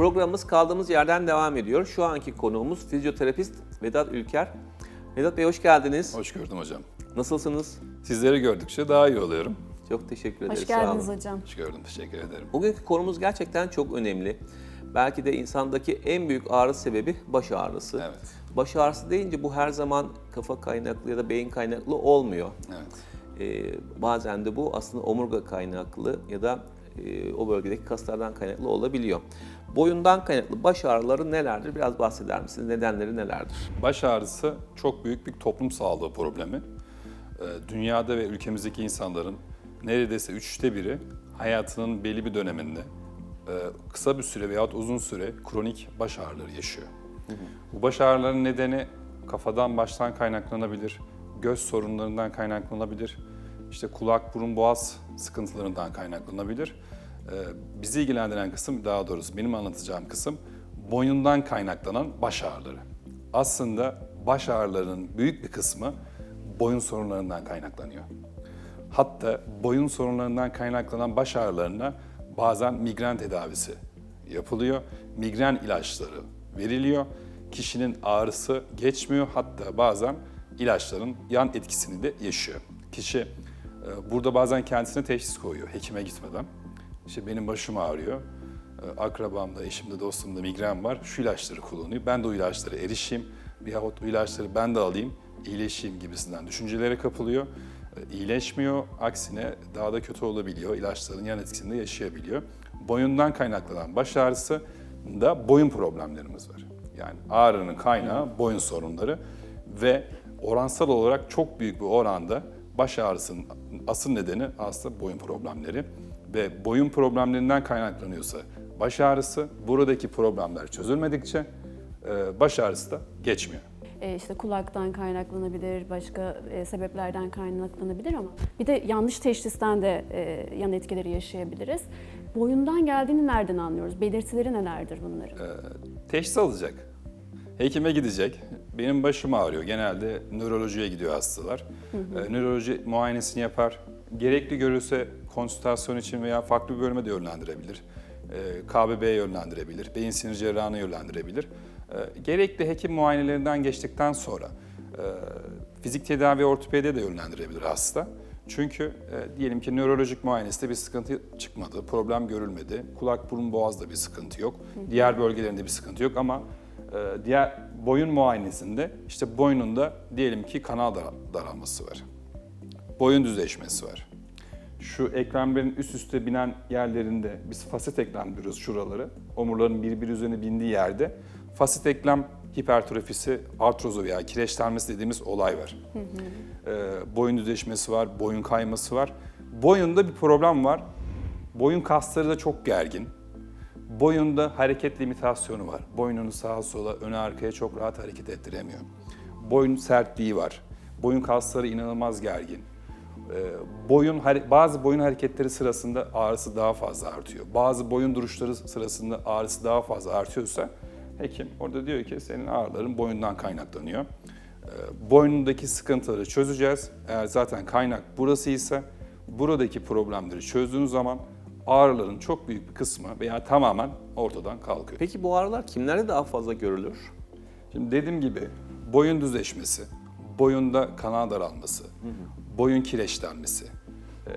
Programımız kaldığımız yerden devam ediyor. Şu anki konuğumuz fizyoterapist Vedat Ülker. Vedat Bey hoş geldiniz. Hoş gördüm hocam. Nasılsınız? Sizleri gördükçe daha iyi oluyorum. Çok teşekkür ederiz. Hoş sağ geldiniz olun. hocam. Hoş gördüm, teşekkür ederim. Bugünkü konumuz gerçekten çok önemli. Belki de insandaki en büyük ağrı sebebi baş ağrısı. Evet, Baş ağrısı deyince bu her zaman kafa kaynaklı ya da beyin kaynaklı olmuyor. evet. Ee, bazen de bu aslında omurga kaynaklı ya da e, o bölgedeki kaslardan kaynaklı olabiliyor. Boyundan kaynaklı baş ağrıları nelerdir? Biraz bahseder misiniz? Nedenleri nelerdir? Baş ağrısı çok büyük bir toplum sağlığı problemi. Ee, Dünyada ve ülkemizdeki insanların neredeyse üçte biri hayatının belli bir döneminde e, kısa bir süre veyahut uzun süre kronik baş ağrıları yaşıyor. Bu baş ağrılarının nedeni kafadan baştan kaynaklanabilir, göz sorunlarından kaynaklanabilir, işte kulak, burun, boğaz sıkıntılarından kaynaklanabilir. Ee, Bizi ilgilendiren kısım, daha doğrusu benim anlatacağım kısım boyundan kaynaklanan baş ağrıları. Aslında baş ağrılarının büyük bir kısmı boyun sorunlarından kaynaklanıyor. Hatta boyun sorunlarından kaynaklanan baş ağrılarına bazen migren tedavisi yapılıyor. Migren ilaçları veriliyor. Kişinin ağrısı geçmiyor. Hatta bazen ilaçların yan etkisini de yaşıyor. Kişi burada bazen kendisine teşhis koyuyor hekime gitmeden. İşte benim başım ağrıyor. E, Akrabamda, eşimde, dostumda migren var. Şu ilaçları kullanıyor. Ben de o ilaçlara erişeyim. Veyahut o ilaçları ben de alayım, iyileşeyim gibisinden düşüncelere kapılıyor. E, İyileşmiyor, aksine daha da kötü olabiliyor. İlaçların yan etkisinde yaşayabiliyor. Boyundan kaynaklanan baş ağrısı da boyun problemlerimiz var. Yani ağrının kaynağı boyun sorunları ve oransal olarak çok büyük bir oranda baş ağrısının asıl nedeni aslında boyun problemleri ve boyun problemlerinden kaynaklanıyorsa baş ağrısı buradaki problemler çözülmedikçe e, baş ağrısı da geçmiyor. E, işte kulaktan kaynaklanabilir, başka e, sebeplerden kaynaklanabilir ama bir de yanlış teşhisten de e, yan etkileri yaşayabiliriz. Boyundan geldiğini nereden anlıyoruz? Belirtileri nelerdir bunların? Teşhis alacak. Hekime gidecek. Benim başım ağrıyor. Genelde nörolojiye gidiyor hastalar. Ee, nöroloji muayenesini yapar. Gerekli görürse konsültasyon için veya farklı bir bölüme de yönlendirebilir. Ee, KBB'ye yönlendirebilir. Beyin sinir cerrahına yönlendirebilir. Ee, gerekli hekim muayenelerinden geçtikten sonra e, fizik tedavi ortopediye de yönlendirebilir hasta. Çünkü e, diyelim ki nörolojik muayenesinde bir sıkıntı çıkmadı, problem görülmedi. Kulak, burun, boğazda bir sıkıntı yok. Diğer bölgelerinde bir sıkıntı yok ama diğer boyun muayenesinde işte boynunda diyelim ki kanal dar- daralması var. Boyun düzleşmesi var. Şu eklemlerin üst üste binen yerlerinde biz fasit eklem diyoruz şuraları. Omurların birbiri üzerine bindiği yerde fasit eklem hipertrofisi, artrozu veya kireçlenmesi dediğimiz olay var. Ee, boyun düzleşmesi var, boyun kayması var. Boyunda bir problem var. Boyun kasları da çok gergin. Boyunda hareket limitasyonu var. Boynunu sağa sola, öne arkaya çok rahat hareket ettiremiyor. Boyun sertliği var. Boyun kasları inanılmaz gergin. Ee, boyun bazı boyun hareketleri sırasında ağrısı daha fazla artıyor. Bazı boyun duruşları sırasında ağrısı daha fazla artıyorsa hekim orada diyor ki senin ağrıların boyundan kaynaklanıyor. Ee, Boynundaki sıkıntıları çözeceğiz. Eğer zaten kaynak burasıysa buradaki problemleri çözdüğünüz zaman ağrıların çok büyük bir kısmı veya tamamen ortadan kalkıyor. Peki bu ağrılar kimlerde daha fazla görülür? Şimdi dediğim gibi boyun düzleşmesi, boyunda kanal daralması, boyun kireçlenmesi. Ee,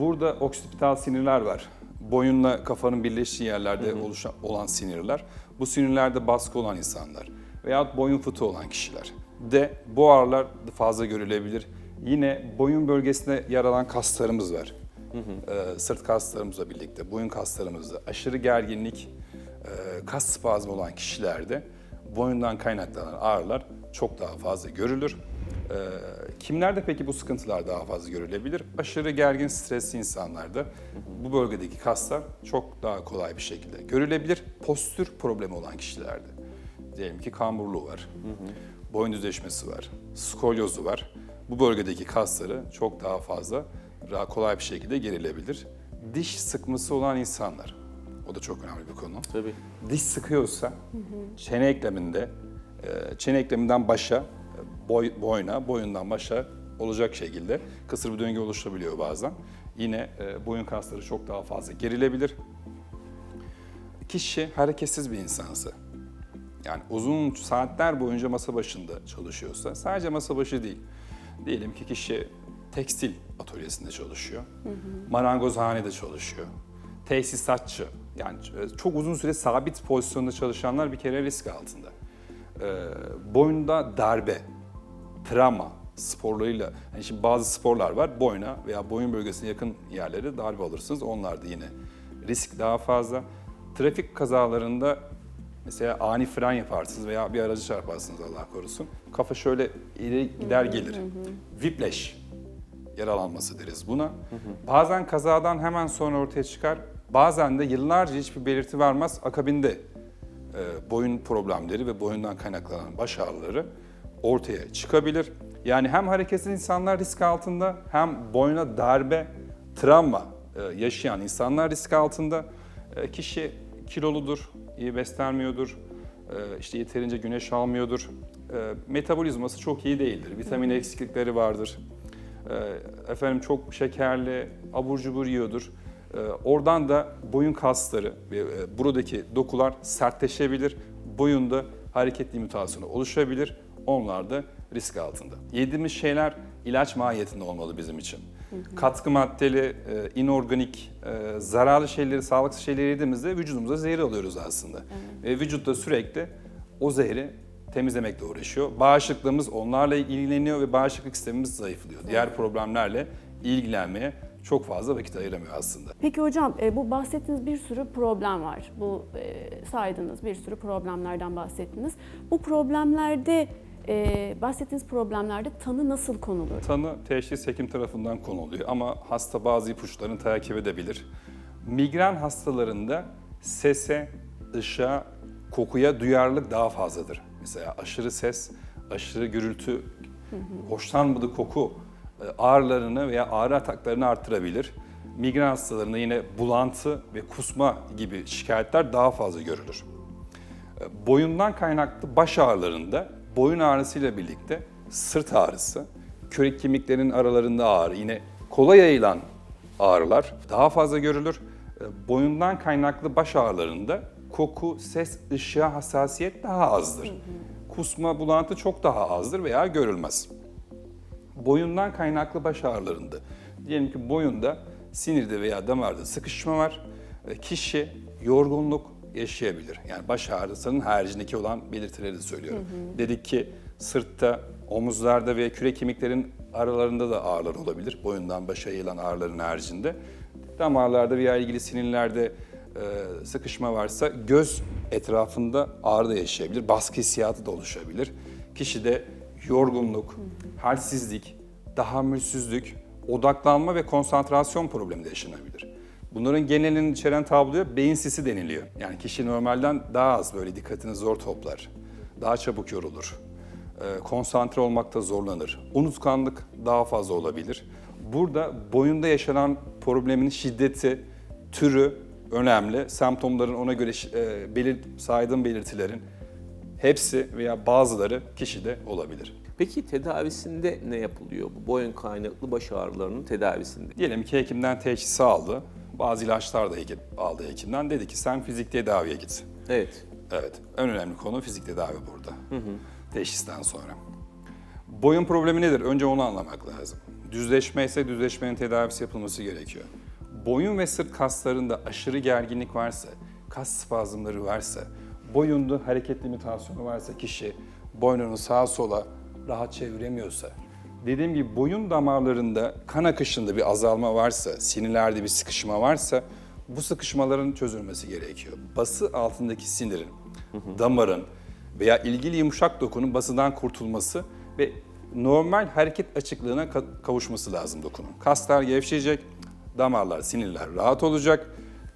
Burada oksipital sinirler var. Boyunla kafanın birleştiği yerlerde oluşan olan sinirler. Bu sinirlerde baskı olan insanlar veya boyun fıtığı olan kişiler de bu ağrılar fazla görülebilir. Yine boyun bölgesinde yer alan kaslarımız var. Ee, sırt kaslarımızla birlikte, boyun kaslarımızda aşırı gerginlik, e, kas spazmı olan kişilerde boyundan kaynaklanan ağrılar çok daha fazla görülür. Ee, kimlerde peki bu sıkıntılar daha fazla görülebilir? Aşırı gergin, stresli insanlarda bu bölgedeki kaslar çok daha kolay bir şekilde görülebilir. Postür problemi olan kişilerde. Diyelim ki kamburluğu var, boyun düzleşmesi var, skolyozu var. Bu bölgedeki kasları çok daha fazla, kolay bir şekilde gerilebilir. Diş sıkması olan insanlar, o da çok önemli bir konu Tabii. diş sıkıyorsa çene ekleminde, e, çene ekleminden başa, e, boy, boyna, boyundan başa olacak şekilde kısır bir döngü oluşabiliyor bazen. Yine e, boyun kasları çok daha fazla gerilebilir. kişi hareketsiz bir insansa, yani uzun saatler boyunca masa başında çalışıyorsa, sadece masa başı değil. Diyelim ki kişi tekstil atölyesinde çalışıyor, marangozhanede çalışıyor, tesisatçı. Yani e, çok uzun süre sabit pozisyonda çalışanlar bir kere risk altında. Ee, boynunda darbe, travma sporlarıyla, yani şimdi bazı sporlar var, boyna veya boyun bölgesine yakın yerlere darbe alırsınız. Onlar da yine risk daha fazla. Trafik kazalarında mesela ani fren yaparsınız veya bir aracı çarparsınız Allah korusun. Kafa şöyle ileri gider gelir. Whiplash yaralanması deriz buna. Bazen kazadan hemen sonra ortaya çıkar. Bazen de yıllarca hiçbir belirti vermez. Akabinde e, boyun problemleri ve boyundan kaynaklanan baş ağrıları ortaya çıkabilir. Yani hem hareketsiz insanlar risk altında hem boyuna darbe, travma e, yaşayan insanlar risk altında. E, Kişi kiloludur, iyi beslenmiyordur, e, işte yeterince güneş almıyordur. E, Metabolizması çok iyi değildir, vitamin eksiklikleri vardır. E, Efendim çok şekerli, abur cubur yiyordur. E, Oradan da boyun kasları ve e, buradaki dokular sertleşebilir. Boyunda hareketli mutasyonu oluşabilir. Onlar da risk altında. Yediğimiz şeyler ilaç mahiyetinde olmalı bizim için. Katkı maddeli, e, inorganik, e, zararlı şeyleri, sağlıksız şeyleri yediğimizde vücudumuza zehir alıyoruz aslında. Ve vücut da sürekli o zehri temizlemekle uğraşıyor. Bağışıklığımız onlarla ilgileniyor ve bağışıklık sistemimiz zayıflıyor. Diğer problemlerle ilgilenmeye çok fazla vakit ayıramıyor aslında. Peki hocam e, bu bahsettiğiniz bir sürü problem var. Bu e, saydığınız bir sürü problemlerden bahsettiniz. Bu problemlerde e, bahsettiğiniz problemlerde tanı nasıl konulur? Tanı teşhis hekim tarafından konuluyor ama hasta bazı ipuçlarını takip edebilir. Migren hastalarında sese, ışığa, kokuya duyarlılık daha fazladır. Mesela aşırı ses, aşırı gürültü, hoşlanmadığı koku e, ağrılarını veya ağrı ataklarını arttırabilir. Migren hastalarında yine bulantı ve kusma gibi şikayetler daha fazla görülür. E, Boyundan kaynaklı baş ağrılarında boyun ağrısıyla birlikte sırt ağrısı, kürek kemiklerinin aralarında ağrı, yine kola yayılan ağrılar daha fazla görülür. E, Boyundan kaynaklı baş ağrılarında koku, ses, ışığa hassasiyet daha azdır. Kusma, bulantı çok daha azdır veya görülmez. Boyundan kaynaklı baş ağrılarında, diyelim ki boyunda sinirde veya damarda sıkışma var, kişi yorgunluk yaşayabilir. Yani baş ağrısının haricindeki olan belirtileri de söylüyorum. Dedik ki sırtta, omuzlarda ve kürek kemiklerin aralarında da ağrılar olabilir. Boyundan başa yayılan ağrıların haricinde. Damarlarda veya ilgili sinirlerde e, sıkışma varsa göz etrafında ağrı da yaşayabilir. Baskı hissiyatı da oluşabilir. Kişide yorgunluk, halsizlik, tahammülsüzlük, odaklanma ve konsantrasyon problemi de yaşanabilir. Bunların genelini içeren tabloya beyin sisi deniliyor. Yani kişi normalden daha az böyle dikkatini zor toplar, daha çabuk yorulur, e, konsantre olmakta zorlanır, unutkanlık daha fazla olabilir. Burada boyunda yaşanan problemin şiddeti, türü önemli. Semptomların ona göre e, belir, saydığım belirtilerin hepsi veya bazıları kişide olabilir. Peki tedavisinde ne yapılıyor bu boyun kaynaklı baş ağrılarının tedavisinde? Diyelim ki hekimden teşhisi aldı. Bazı ilaçlar da hekim, aldı hekimden. Dedi ki sen fizik tedaviye git. Evet. Evet, en önemli konu fizik tedavi burada. Teşhisten sonra. Boyun problemi nedir? Önce onu anlamak lazım. Düzleşme ise düzleşmenin tedavisi yapılması gerekiyor. Boyun ve sırt kaslarında aşırı gerginlik varsa, kas spazmları varsa, boyunda hareket limitasyonu varsa kişi boynunu sağa sola rahat çeviremiyorsa, dediğim gibi boyun damarlarında kan akışında bir azalma varsa, sinirlerde bir sıkışma varsa bu sıkışmaların çözülmesi gerekiyor. Bası altındaki sinirin, damarın veya ilgili yumuşak dokunun basıdan kurtulması ve normal hareket açıklığına ka- kavuşması lazım dokunun. Kaslar gevşeyecek, damarlar, sinirler rahat olacak,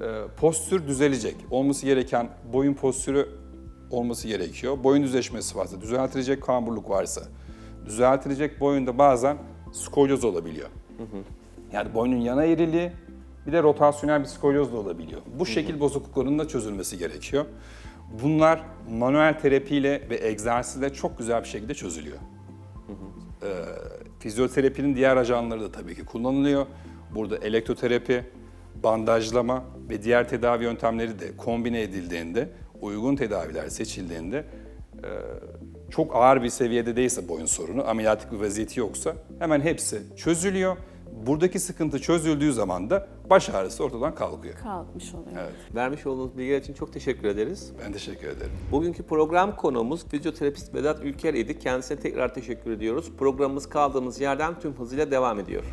e, postür düzelecek. Olması gereken boyun postürü olması gerekiyor. Boyun düzleşmesi varsa düzeltilecek, kamburluk varsa düzeltilecek. Boyunda bazen skolyoz olabiliyor. Yani boynun yana eğriliği bir de rotasyonel bir skolyoz da olabiliyor. Bu şekil bozukluklarının da çözülmesi gerekiyor. Bunlar manuel terapiyle ve egzersizle çok güzel bir şekilde çözülüyor. Ee, fizyoterapinin diğer ajanları da tabii ki kullanılıyor. Burada elektroterapi, bandajlama ve diğer tedavi yöntemleri de kombine edildiğinde, uygun tedaviler seçildiğinde e, çok ağır bir seviyede değilse boyun sorunu, ameliyatlık bir vaziyeti yoksa hemen hepsi çözülüyor. Buradaki sıkıntı çözüldüğü zaman da baş ağrısı ortadan kalkıyor. Kalkmış oluyor. Evet, Vermiş olduğunuz bilgiler için çok teşekkür ederiz. ben teşekkür ederim. Bugünkü program konuğumuz fizyoterapist Vedat Ülker idi. Kendisine tekrar teşekkür ediyoruz. Programımız kaldığımız yerden tüm hızıyla devam ediyor.